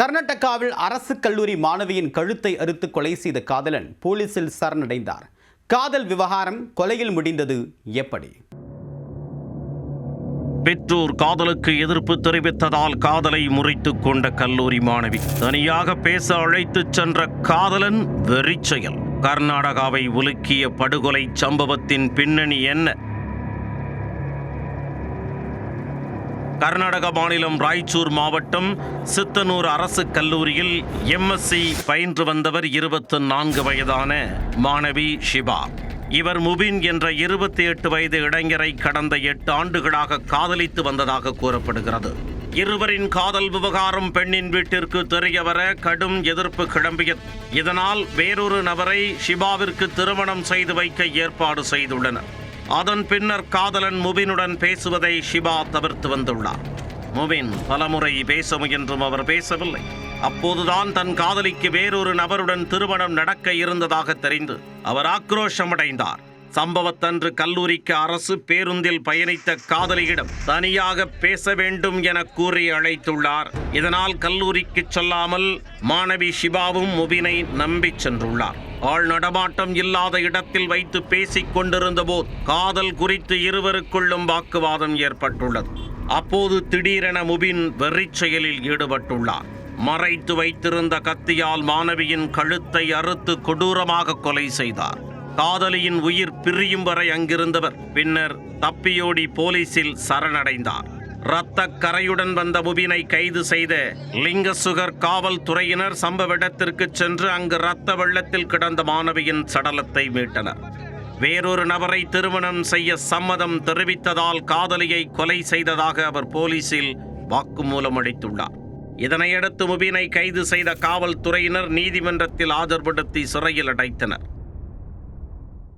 கர்நாடகாவில் அரசு கல்லூரி மாணவியின் கழுத்தை அறுத்து கொலை செய்த காதலன் போலீசில் சரணடைந்தார். காதல் விவகாரம் கொலையில் முடிந்தது எப்படி? பெற்றோர் காதலுக்கு எதிர்ப்பு தெரிவித்ததால் காதலை முறித்து கொண்ட கல்லூரி மாணவி. தனியாக பேச அழைத்துச் சென்ற காதலன் வெறிச்செயல். கர்நாடகாவை உலுக்கிய படுகொலை சம்பவத்தின் பின்னணி என்ன? கர்நாடக மாநிலம் ராய்ச்சூர் மாவட்டம் சித்தனூர் அரசு கல்லூரியில் எம்எஸ்சி பயின்று வந்தவர் இருபத்தி நான்கு வயதான மாணவி ஷிபா. இவர் முபின் என்ற இருபத்தி எட்டு வயது இளைஞரை கடந்த எட்டு ஆண்டுகளாக காதலித்து வந்ததாக கூறப்படுகிறது. இருவரின் காதல் விவகாரம் பெண்ணின் வீட்டிற்கு தெரியவர கடும் எதிர்ப்பு கிளம்பியது. இதனால் வேறொரு நபரை ஷிபாவிற்கு திருமணம் செய்து வைக்க ஏற்பாடு செய்துள்ளனர். அதன் பின்னர் காதலன் முபினுடன் பேசுவதை ஷிபா தவிர்த்து வந்துள்ளார். முபின் பலமுறை பேச முயன்றும் அவர் பேசவில்லை. அப்போதுதான் தன் காதலிக்கு வேறொரு நபருடன் திருமணம் நடக்க இருந்ததாக தெரிந்து அவர் ஆக்ரோஷமடைந்தார். சம்பவத்தன்று கல்லூரிக்கு அரசு பேருந்தில் பயணித்த காதலியிடம் தனியாக பேச வேண்டும் என கூறி அழைத்துள்ளார். இதனால் கல்லூரிக்கு சொல்லாமல் மாணவி ஷிபாவும் முபினை நம்பிச் சென்றுள்ளார். ஆள் நடமாட்டம் இல்லாத இடத்தில் வைத்து பேசிக் கொண்டிருந்த போது காதல் குறித்து இருவருக்குள்ளும் வாக்குவாதம் ஏற்பட்டுள்ளது. அப்போது திடீரென முபின் வெறிச் செயலில் ஈடுபட்டுள்ளார். மறைத்து வைத்திருந்த கத்தியால் மாணவியின் கழுத்தை அறுத்து கொடூரமாக கொலை செய்தார். காதலியின் உயிர் பிரியும் வரை அங்கிருந்தவர் பின்னர் தப்பியோடி போலீசில் சரணடைந்தார். இரத்த கரையுடன் வந்த முபினை கைது செய்த லிங்கசுகர் காவல்துறையினர் சம்பவ இடத்திற்கு சென்று அங்கு இரத்த வெள்ளத்தில் கிடந்த மாணவியின் சடலத்தை மீட்டனர். வேறொரு நபரை திருமணம் செய்ய சம்மதம் தெரிவித்ததால் காதலியை கொலை செய்ததாக அவர் போலீசில் வாக்குமூலம் அளித்துள்ளார். இதனையடுத்து முபினை கைது செய்த காவல்துறையினர் நீதிமன்றத்தில் ஆஜர்படுத்தி சிறையில் அடைத்தனர்.